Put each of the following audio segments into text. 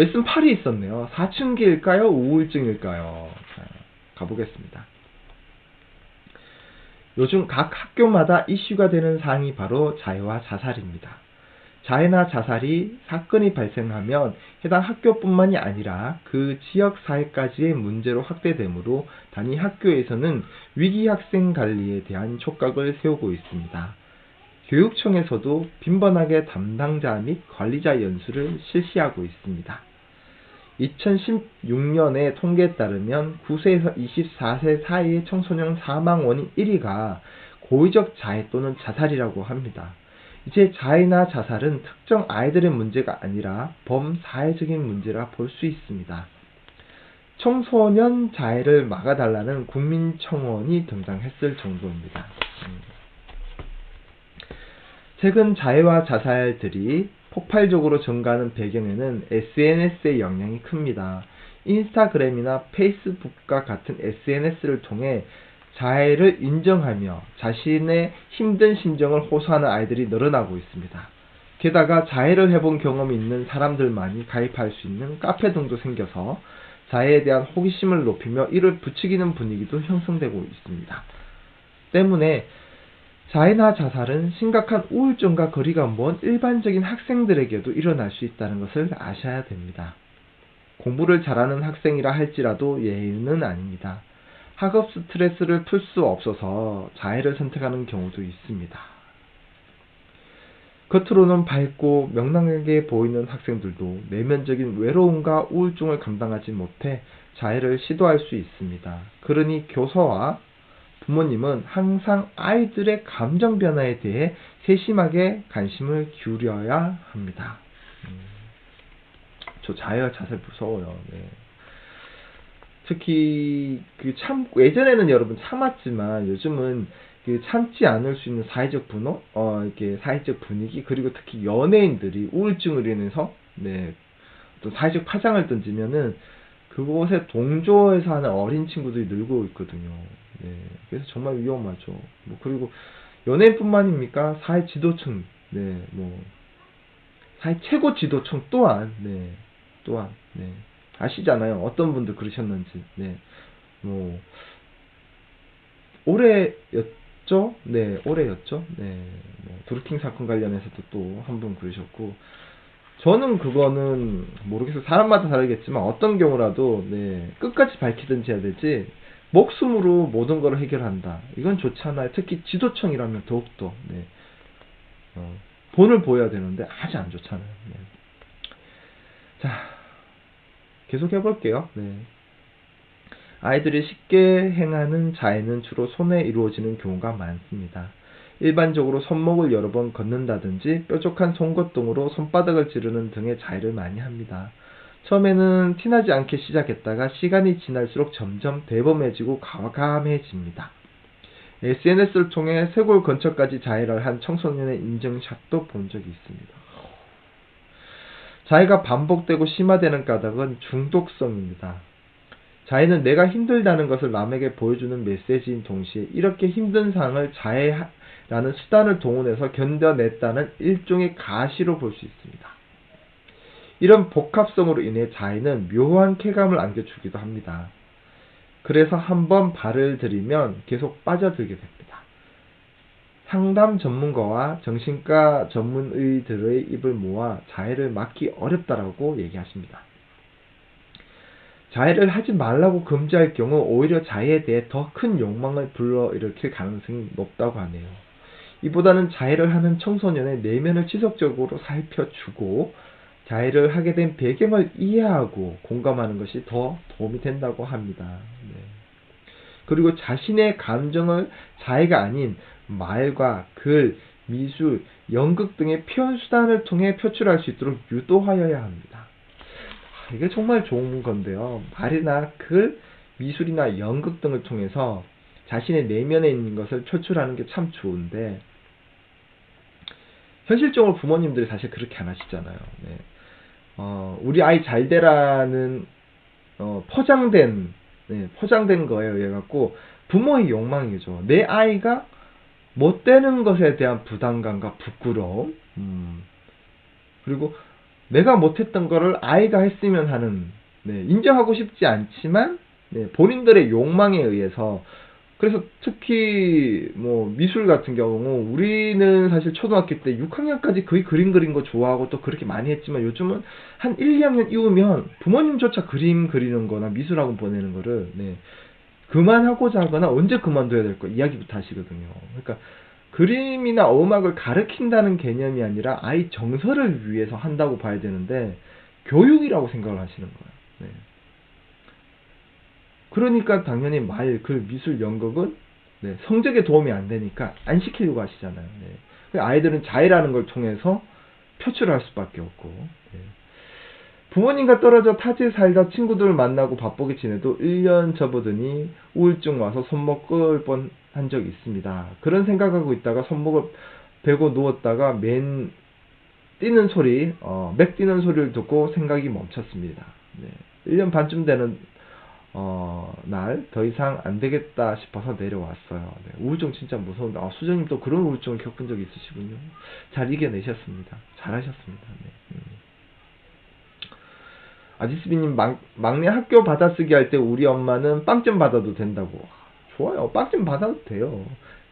레슨 8이 있었네요. 사춘기일까요? 우울증일까요? 자, 가보겠습니다. 요즘 각 학교마다 이슈가 되는 사항이 바로 자해와 자살입니다. 자해나 자살이 사건이 발생하면 해당 학교뿐만이 아니라 그 지역 사회까지의 문제로 확대되므로 단위 학교에서는 위기 학생 관리에 대한 촉각을 세우고 있습니다. 교육청에서도 빈번하게 담당자 및 관리자 연수를 실시하고 있습니다. 2016년의 통계에 따르면 9세에서 24세 사이의 청소년 사망 원인 1위가 고의적 자해 또는 자살이라고 합니다. 이제 자해나 자살은 특정 아이들의 문제가 아니라 범사회적인 문제라 볼 수 있습니다. 청소년 자해를 막아달라는 국민청원이 등장했을 정도입니다. 음. 최근 자해와 자살들이 폭발적으로 증가하는 배경에는 SNS의 영향이 큽니다. 인스타그램이나 페이스북과 같은 SNS를 통해 자해를 인정하며 자신의 힘든 심정을 호소하는 아이들이 늘어나고 있습니다. 게다가 자해를 해본 경험이 있는 사람들만이 가입할 수 있는 카페 등도 생겨서 자해에 대한 호기심을 높이며 이를 부추기는 분위기도 형성되고 있습니다. 때문에 자해나 자살은 심각한 우울증과 거리가 먼 일반적인 학생들에게도 일어날 수 있다는 것을 아셔야 됩니다. 공부를 잘하는 학생이라 할지라도 예의는 아닙니다. 학업 스트레스를 풀 수 없어서 자해를 선택하는 경우도 있습니다. 겉으로는 밝고 명랑하게 보이는 학생들도 내면적인 외로움과 우울증을 감당하지 못해 자해를 시도할 수 있습니다. 그러니 교사와 부모님은 항상 아이들의 감정 변화에 대해 세심하게 관심을 기울여야 합니다. 음, 저 자해와 자살 무서워요. 네. 특히 그 참 예전에는 여러분 참았지만 요즘은 그 참지 않을 수 있는 사회적 분노, 어 이렇게 사회적 분위기 그리고 특히 연예인들이 우울증을 인해서 네 어떤 사회적 파장을 던지면은 그곳에 동조해서 하는 어린 친구들이 늘고 있거든요. 네, 그래서 정말 위험하죠. 뭐 그리고 연예인뿐만입니까? 사회 지도층, 네, 뭐 사회 최고 지도층 또한, 네, 또한, 네, 아시잖아요. 어떤 분들 그러셨는지, 네, 뭐 올해였죠, 네, 올해였죠, 네, 뭐 드루킹 사건 관련해서도 또 한 분 그러셨고. 저는 그거는 모르겠어요. 사람마다 다르겠지만 어떤 경우라도 네, 끝까지 밝히든지 해야 되지 목숨으로 모든 걸 해결한다. 이건 좋지 않아요. 특히 지도청이라면 더욱더 네. 어, 본을 보여야 되는데 아주 안 좋잖아요. 네. 자, 계속 해볼게요. 네. 아이들이 쉽게 행하는 자해는 주로 손에 이루어지는 경우가 많습니다. 일반적으로 손목을 여러 번 걷는다든지 뾰족한 등으로 손바닥을 찌르는 등의 자해를 많이 합니다. 처음에는 티나지 않게 시작했다가 시간이 지날수록 점점 대범해지고 과감해집니다. SNS를 통해 쇄골 근처까지 자해를 한 청소년의 인증샷도 본 적이 있습니다. 자해가 반복되고 심화되는 까닭은 중독성입니다. 자해는 내가 힘들다는 것을 남에게 보여주는 메시지인 동시에 이렇게 힘든 상황을 자해라는 수단을 동원해서 견뎌냈다는 일종의 가시로 볼 수 있습니다. 이런 복합성으로 인해 자해는 묘한 쾌감을 안겨주기도 합니다. 그래서 한번 발을 들이면 계속 빠져들게 됩니다. 상담 전문가와 정신과 전문의들의 입을 모아 자해를 막기 어렵다라고 얘기하십니다. 자해를 하지 말라고 금지할 경우 오히려 자해에 대해 더 큰 욕망을 불러일으킬 가능성이 높다고 하네요. 이보다는 자해를 하는 청소년의 내면을 지속적으로 살펴주고 자해를 하게 된 배경을 이해하고 공감하는 것이 더 도움이 된다고 합니다. 네. 그리고 자신의 감정을 자해가 아닌 말과 글, 미술, 연극 등의 표현 수단을 통해 표출할 수 있도록 유도하여야 합니다. 아, 이게 정말 좋은 건데요. 말이나 글, 미술이나 연극 등을 통해서 자신의 내면에 있는 것을 표출하는 게 참 좋은데 현실적으로 부모님들이 사실 그렇게 안 하시잖아요. 네. 어, 우리 아이 잘 되라는 어, 포장된 네, 포장된 거에 의해 갖고 부모의 욕망이죠. 내 아이가 못 되는 것에 대한 부담감과 부끄러움, 음, 그리고 내가 못했던 거를 아이가 했으면 하는 네, 인정하고 싶지 않지만 네, 본인들의 욕망에 의해서 그래서 특히 뭐 미술 같은 경우 우리는 사실 초등학교 때 6학년까지 거의 그림 그린 거 좋아하고 또 그렇게 많이 했지만 요즘은 한 1, 2학년 이후면 부모님조차 그림 그리는 거나 미술학원 보내는 거를 네, 그만하고자 하거나 언제 그만둬야 될 거 이야기부터 하시거든요. 그러니까 그림이나 음악을 가르친다는 개념이 아니라 아이 정서를 위해서 한다고 봐야 되는데 교육이라고 생각을 하시는 거예요. 네. 그러니까 당연히 말, 글, 미술, 연극은 네, 성적에 도움이 안 되니까 안 시키려고 하시잖아요. 네. 아이들은 자해라는 걸 통해서 표출할 수밖에 없고 네. 부모님과 떨어져 타지에 살다 친구들을 만나고 바쁘게 지내도 1년 접어드니 우울증 와서 손목 끊을 뻔한 적이 있습니다. 그런 생각하고 있다가 손목을 베고 누웠다가 맨 뛰는 소리, 어, 맥 뛰는 소리를 듣고 생각이 멈췄습니다. 네. 1년 반쯤 되는 어, 날 더 이상 안 되겠다 싶어서 내려왔어요. 네, 우울증 진짜 무서운데, 아, 수정님 또 그런 우울증을 겪은 적이 있으시군요. 잘 이겨내셨습니다. 잘하셨습니다. 네. 음. 아지스비님, 막, 막내 학교 받아쓰기 할 때 우리 엄마는 빵점 받아도 된다고. 좋아요. 빵점 받아도 돼요.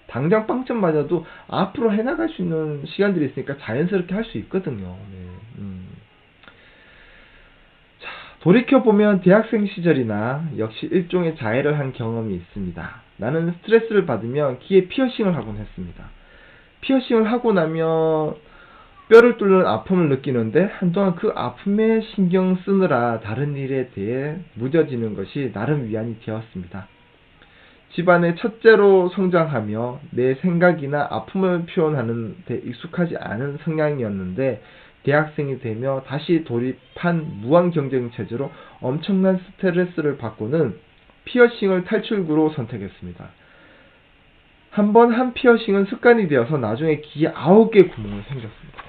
당장 빵점 맞아도 앞으로 해나갈 수 있는 시간들이 있으니까 자연스럽게 할 수 있거든요. 네. 음. 돌이켜보면 대학생 시절이나 역시 일종의 자해를 한 경험이 있습니다. 나는 스트레스를 받으면 귀에 피어싱을 하곤 했습니다. 피어싱을 하고 나면 뼈를 뚫는 아픔을 느끼는데 한동안 그 아픔에 신경 쓰느라 다른 일에 대해 무뎌지는 것이 나름 위안이 되었습니다. 집안의 첫째로 성장하며 내 생각이나 아픔을 표현하는 데 익숙하지 않은 성향이었는데 대학생이 되며 다시 돌입한 무한 경쟁 체제로 엄청난 스트레스를 받고는 피어싱을 탈출구로 선택했습니다. 한 번한 피어싱은 습관이 되어서 나중에 귀에 아홉 개 구멍이 생겼습니다.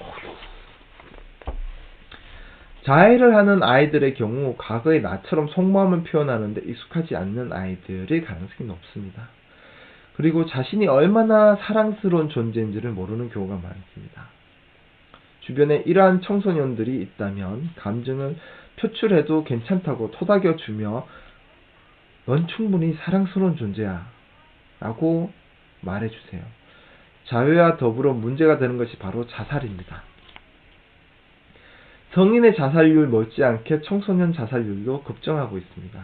자해를 하는 아이들의 경우 과거의 나처럼 속마음을 표현하는데 익숙하지 않는 아이들의 가능성이 높습니다. 그리고 자신이 얼마나 사랑스러운 존재인지를 모르는 경우가 많습니다. 주변에 이러한 청소년들이 있다면 감정을 표출해도 괜찮다고 토닥여 주며 넌 충분히 사랑스러운 존재야 라고 말해주세요. 자유와 더불어 문제가 되는 것이 바로 자살입니다. 성인의 자살률 못지않게 청소년 자살률도 급증하고 있습니다.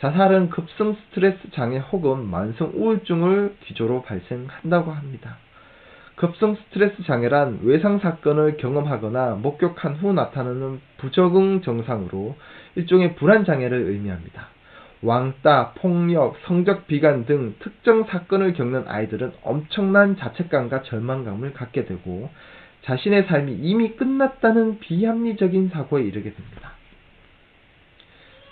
자살은 급성 스트레스 장애 혹은 만성 우울증을 기조로 발생한다고 합니다. 급성 스트레스 장애란 외상 사건을 경험하거나 목격한 후 나타나는 부적응 증상으로 일종의 불안 장애를 의미합니다. 왕따, 폭력, 성적 비관 등 특정 사건을 겪는 아이들은 엄청난 자책감과 절망감을 갖게 되고 자신의 삶이 이미 끝났다는 비합리적인 사고에 이르게 됩니다.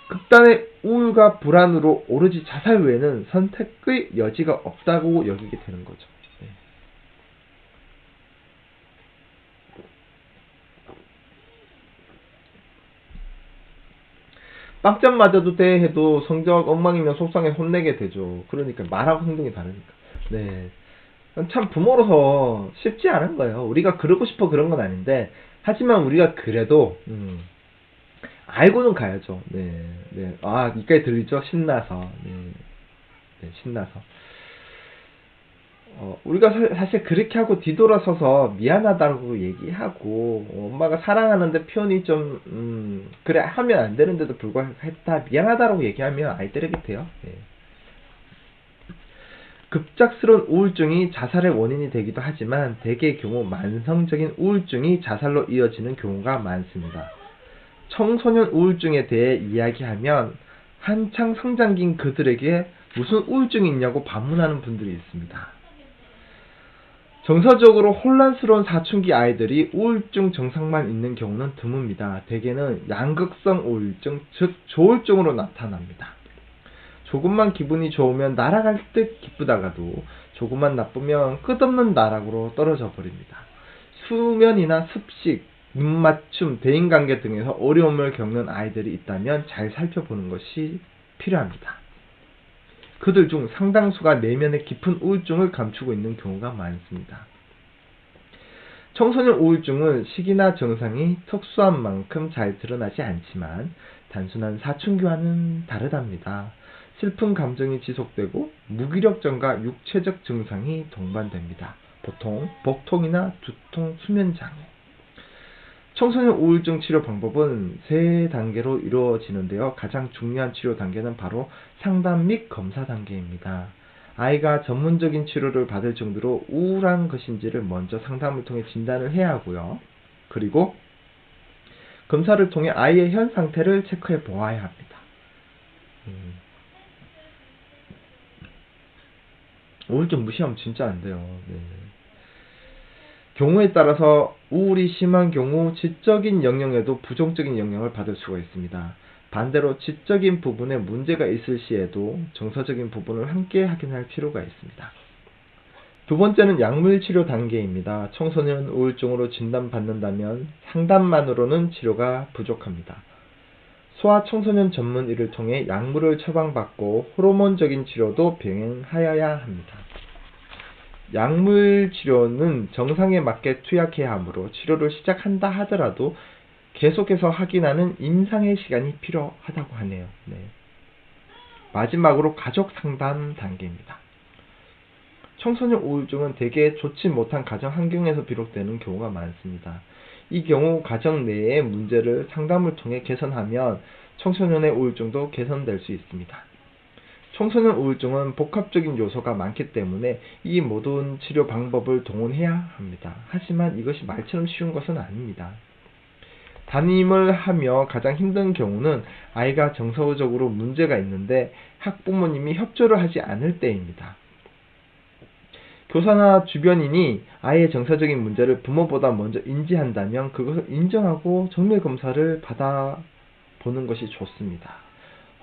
극단의 우울과 불안으로 오로지 자살 외에는 선택의 여지가 없다고 여기게 되는 거죠. 빵점 맞아도 돼 해도 성적 엉망이면 속상해 혼내게 되죠. 그러니까 말하고 행동이 다르니까. 네. 참 부모로서 쉽지 않은 거예요. 우리가 그러고 싶어 그런 건 아닌데 하지만 우리가 그래도 음, 알고는 가야죠. 네, 네. 아 이까지 들리죠? 신나서. 네, 네 신나서. 어, 우리가 사실 그렇게 하고 뒤돌아서서 미안하다고 얘기하고 엄마가 사랑하는데 표현이 좀 음, 그래 하면 안 되는데도 불구하고 했다 미안하다라고 얘기하면 아이들에게 돼요. 네. 급작스러운 우울증이 자살의 원인이 되기도 하지만 대개의 경우 만성적인 우울증이 자살로 이어지는 경우가 많습니다. 청소년 우울증에 대해 이야기하면 한창 성장기인 그들에게 무슨 우울증이 있냐고 반문하는 분들이 있습니다. 정서적으로 혼란스러운 사춘기 아이들이 우울증 증상만 있는 경우는 드뭅니다. 대개는 양극성 우울증, 즉 조울증으로 나타납니다. 조금만 기분이 좋으면 날아갈 듯 기쁘다가도 조금만 나쁘면 끝없는 나락으로 떨어져 버립니다. 수면이나 습식, 눈맞춤, 대인관계 등에서 어려움을 겪는 아이들이 있다면 잘 살펴보는 것이 필요합니다. 그들 중 상당수가 내면의 깊은 우울증을 감추고 있는 경우가 많습니다. 청소년 우울증은 시기나 증상이 특수한 만큼 잘 드러나지 않지만 단순한 사춘기와는 다르답니다. 슬픈 감정이 지속되고 무기력증과 육체적 증상이 동반됩니다. 보통 복통이나 두통, 수면 장애. 청소년 우울증 치료 방법은 세 단계로 이루어지는데요. 가장 중요한 치료 단계는 바로 상담 및 검사 단계입니다. 아이가 전문적인 치료를 받을 정도로 우울한 것인지를 먼저 상담을 통해 진단을 해야 하고요. 그리고 검사를 통해 아이의 현 상태를 체크해 보아야 합니다. 음. 우울증 무시하면 진짜 안 돼요. 네. 경우에 따라서 우울이 심한 경우 지적인 영역에도 부정적인 영향을 받을 수가 있습니다. 반대로 지적인 부분에 문제가 있을 시에도 정서적인 부분을 함께 확인할 필요가 있습니다. 두 번째는 약물 치료 단계입니다. 청소년 우울증으로 진단받는다면 상담만으로는 치료가 부족합니다. 소아 청소년 전문의를 통해 약물을 처방받고 호르몬적인 치료도 병행하여야 합니다. 약물 치료는 정상에 맞게 투약해야 하므로 치료를 시작한다 하더라도 계속해서 확인하는 임상의 시간이 필요하다고 하네요. 네. 마지막으로 가족 상담 단계입니다. 청소년 우울증은 대개 좋지 못한 가정 환경에서 비롯되는 경우가 많습니다. 이 경우 가정 내의 문제를 상담을 통해 개선하면 청소년의 우울증도 개선될 수 있습니다. 청소년 우울증은 복합적인 요소가 많기 때문에 이 모든 치료 방법을 동원해야 합니다. 하지만 이것이 말처럼 쉬운 것은 아닙니다. 담임을 하며 가장 힘든 경우는 아이가 정서적으로 문제가 있는데 학부모님이 협조를 하지 않을 때입니다. 교사나 주변인이 아이의 정서적인 문제를 부모보다 먼저 인지한다면 그것을 인정하고 정밀 검사를 받아보는 것이 좋습니다.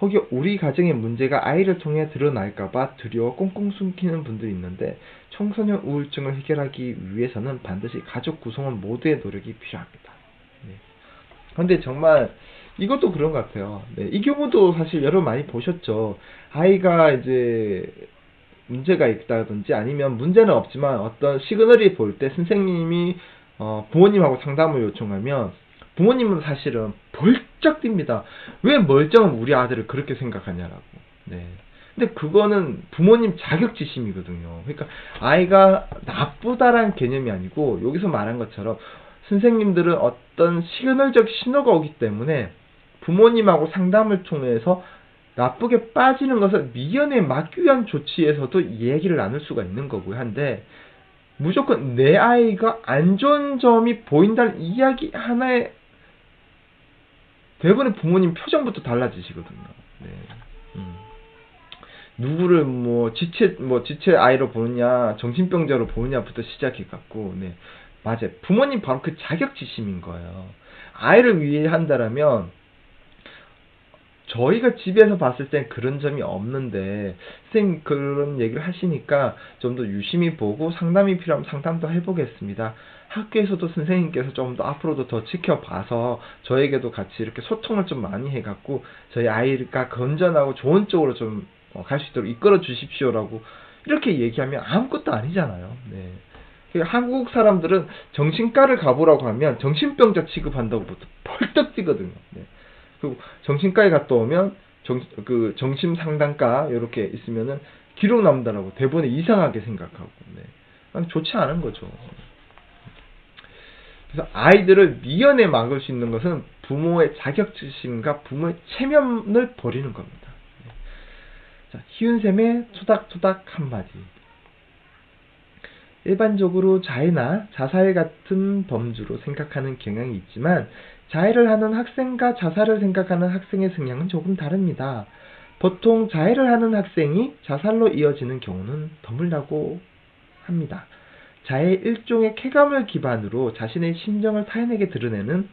혹여 우리 가정의 문제가 아이를 통해 드러날까봐 두려워 꽁꽁 숨기는 분들이 있는데 청소년 우울증을 해결하기 위해서는 반드시 가족 구성원 모두의 노력이 필요합니다. 네. 근데 정말 이것도 그런 것 같아요. 네. 이 경우도 사실 여러분 많이 보셨죠. 아이가 이제 문제가 있다든지 아니면 문제는 없지만 어떤 시그널이 볼때 선생님이 어, 부모님하고 상담을 요청하면 부모님은 사실은 벌 쩍 뜁니다. 왜 멀쩡한 우리 아들을 그렇게 생각하냐라고. 네. 근데 그거는 부모님 자격지심이거든요. 그러니까 아이가 나쁘다란 개념이 아니고 여기서 말한 것처럼 선생님들은 어떤 시그널적 신호가 오기 때문에 부모님하고 상담을 통해서 나쁘게 빠지는 것을 미연에 막기 위한 조치에서도 얘기를 나눌 수가 있는 거고요. 한데 무조건 내 아이가 안 좋은 점이 보인다는 이야기 하나에 대부분의 부모님 표정부터 달라지시거든요. 네. 음. 누구를 뭐 지체 뭐 지체 아이로 보느냐 정신병자로 보느냐부터 시작해 갖고 네 맞아요 부모님 바로 그 자격지심인 거예요 아이를 위해 한다라면 저희가 집에서 봤을 땐 그런 점이 없는데 선생님 그런 얘기를 하시니까 좀 더 유심히 보고 상담이 필요하면 상담도 해보겠습니다. 학교에서도 선생님께서 좀 더 앞으로도 더 지켜봐서 저에게도 같이 이렇게 소통을 좀 많이 해갖고 저희 아이가 건전하고 좋은 쪽으로 좀 갈 수 있도록 이끌어 주십시오라고 이렇게 얘기하면 아무것도 아니잖아요. 네. 그 한국 사람들은 정신과를 가보라고 하면 정신병자 취급한다고 벌떡 뛰거든요. 네. 그리고 정신과에 갔다 오면 정, 그 정신 상담가 이렇게 있으면은 기록 남다라고 대본에 이상하게 생각하고 네. 좋지 않은 거죠. 그래서 아이들을 미연에 막을 수 있는 것은 부모의 자격지심과 부모의 체면을 버리는 겁니다. 네. 자, 희윤쌤의 토닥토닥 한마디. 일반적으로 자해나 자살 같은 범주로 생각하는 경향이 있지만 자해를 하는 학생과 자살을 생각하는 학생의 성향은 조금 다릅니다. 보통 자해를 하는 학생이 자살로 이어지는 경우는 드물다고 합니다. 자해 일종의 쾌감을 기반으로 자신의 심정을 타인에게 드러내는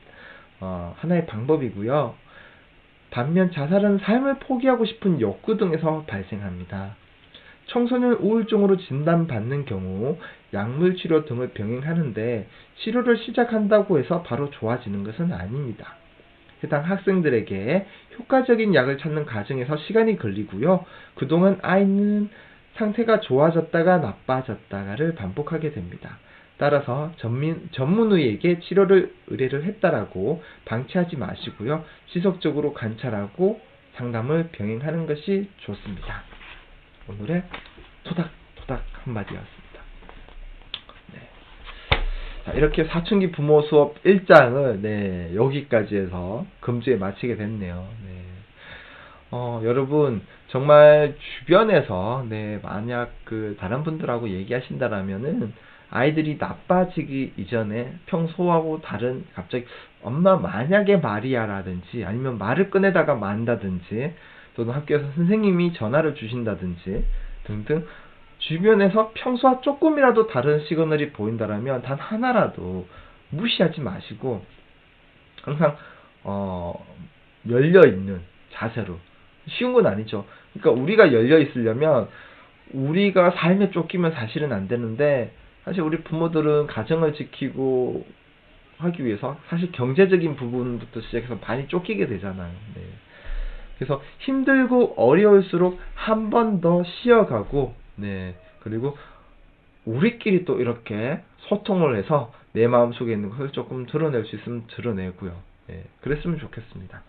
어, 하나의 방법이고요. 반면 자살은 삶을 포기하고 싶은 욕구 등에서 발생합니다. 청소년 우울증으로 진단받는 경우 약물 치료 등을 병행하는데 치료를 시작한다고 해서 바로 좋아지는 것은 아닙니다. 해당 학생들에게 효과적인 약을 찾는 과정에서 시간이 걸리고요. 그동안 아이는 상태가 좋아졌다가 나빠졌다가를 반복하게 됩니다. 따라서 전민, 전문의에게 치료를 의뢰를 했다라고 방치하지 마시고요. 지속적으로 관찰하고 상담을 병행하는 것이 좋습니다. 오늘의 토닥토닥 한마디였습니다. 네. 자, 이렇게 사춘기 부모 수업 1장을 네, 여기까지 해서 금주에 마치게 됐네요. 네. 어, 여러분 정말 주변에서 네, 만약 그 다른 분들하고 얘기하신다라면은 아이들이 나빠지기 이전에 평소하고 다른 갑자기 엄마 만약에 말이야라든지 아니면 말을 꺼내다가 만다든지 또는 학교에서 선생님이 전화를 주신다든지 등등 주변에서 평소와 조금이라도 다른 시그널이 보인다라면 단 하나라도 무시하지 마시고 항상 어 열려 있는 자세로 쉬운 건 아니죠. 그러니까 우리가 열려 있으려면 우리가 삶에 쫓기면 사실은 안 되는데 사실 우리 부모들은 가정을 지키고 하기 위해서 사실 경제적인 부분부터 시작해서 많이 쫓기게 되잖아요. 네. 그래서 힘들고 어려울수록 한 번 더 쉬어가고, 네. 그리고 우리끼리 또 이렇게 소통을 해서 내 마음 속에 있는 것을 조금 드러낼 수 있으면 드러내고요. 네. 그랬으면 좋겠습니다.